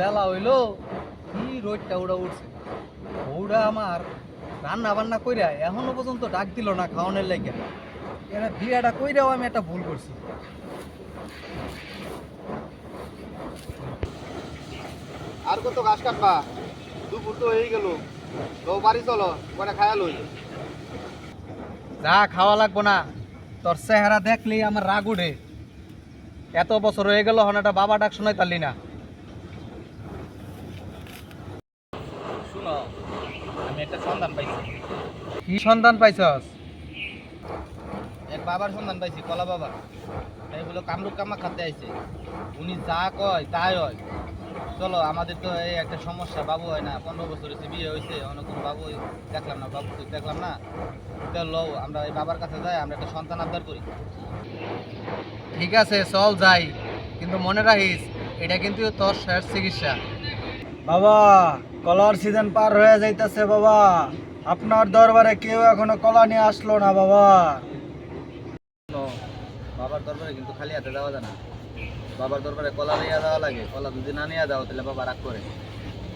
বেলা হইল কি রোদটা ওটা উঠছে ওটা আমার রান্না বান্না কইরা এখনও পর্যন্ত ডাক দিল না খাওয়ানোর লাগে। এরা বিয়াটা কইরাও আমি একটা ভুল করছি। আর কত ঘাস কাটবা? দুপুর তো হয়ে গেল। তো বাড়ি চলো কটা খায়া লই। যা খাওয়া লাগবো না তোর চেহারা দেখলেই আমার রাগ উঠে। এত বছর হয়ে গেল হন একটা বাবা ডাক শোনাই পারলি না। আমি একটা সন্ধান পাইছি। কি সন্ধান পাইছস? এক বাবার সন্ধান পাইছি কলা বাবা। এই বলে কামরুক কামা খাতে আইছে। উনি যা কয় তাই হয়। চলো আমাদের তো এই একটা সমস্যা বাবু হয় না। পনেরো বছর হয়েছে বিয়ে হয়েছে অন্য কোনো বাবু দেখলাম না বাবু দেখলাম না। তো লও আমরা এই বাবার কাছে যাই আমরা একটা সন্তান আবদার করি। ঠিক আছে চল যাই। কিন্তু মনে রাখিস এটা কিন্তু তোর শেষ চিকিৎসা। বাবা! কলার সিজন পার হয়ে যাইতেছে বাবা। আপনার দরবারে কেউ এখনও কলা নিয়ে আসলো না বাবা। বাবার দরবারে কিন্তু খালি হাতে যাওয়া যায় না। বাবার দরবারে কলা নিয়ে যাওয়া লাগে। কলা যদি না নিয়ে যাও তাহলে বাবা রাগ করে।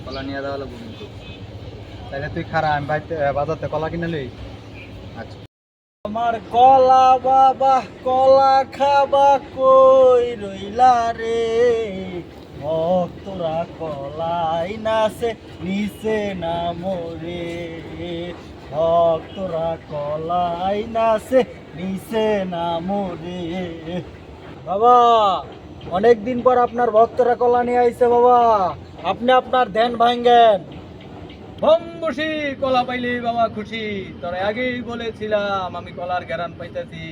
কলা নিয়ে যাওয়া লাগবে কিন্তু। তাহলে তুই খারা আমি বাড়িতে বাজারতে কলা কিনে লই আচ্ছা। আমার কলা বাবা কলা খাবা কই রইলা রে? ভক্তরা কলাই নাচে, নিচে না মরে ভক্তরা কলাই নাচে, নিচে না মরে বাবা, অনেক দিন পর আপনার ভক্তরা কলা নিয়ে আইছে বাবা। আপনি আপনার ধ্যান ভাঙ্গেন। বসি কলা পাইলি বাবা খুশি। তোর আগেই বলেছিলাম, আমি কলার গ্যারান পাইতেছি।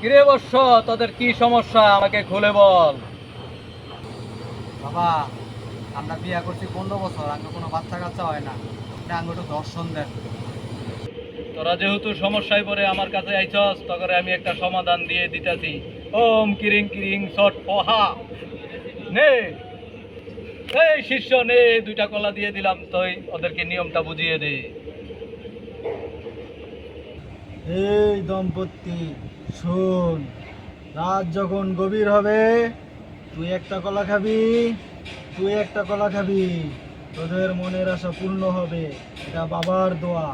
কিরে বর্ষ তোদের কি সমস্যা? আমাকে খুলে বল। বাবা আমরা বিয়া করছি পনেরো বছর আগে কোনো বাচ্চা কাচ্চা হয় না। আঙ্গ একটু দর্শন দেন। তোরা যেহেতু সমস্যায় পড়ে আমার কাছে আইছস তখন আমি একটা সমাধান দিয়ে দিতেছি। ওম কিরিং কিরিং সট পোহা। নে। এই শিষ্য নে দুইটা কলা দিয়ে দিলাম তুই ওদেরকে নিয়মটা বুঝিয়ে দে। এই দম্পতি শোন রাত যখন গভীর হবে তুই একটা কলা খাবি তুই একটা কলা খাবি তোদের মনের আশা পূর্ণ হবে এটা বাবার দোয়া।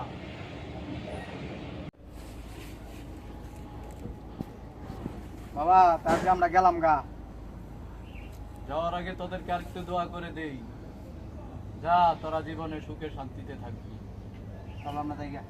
বাবা তারপরে আমরা গেলাম গা। যাওয়ার আগে তোদেরকে আরেকটু দোয়া করে দেই। যা তোরা জীবনে সুখে শান্তিতে থাকবি। চল আমরা যাই গা।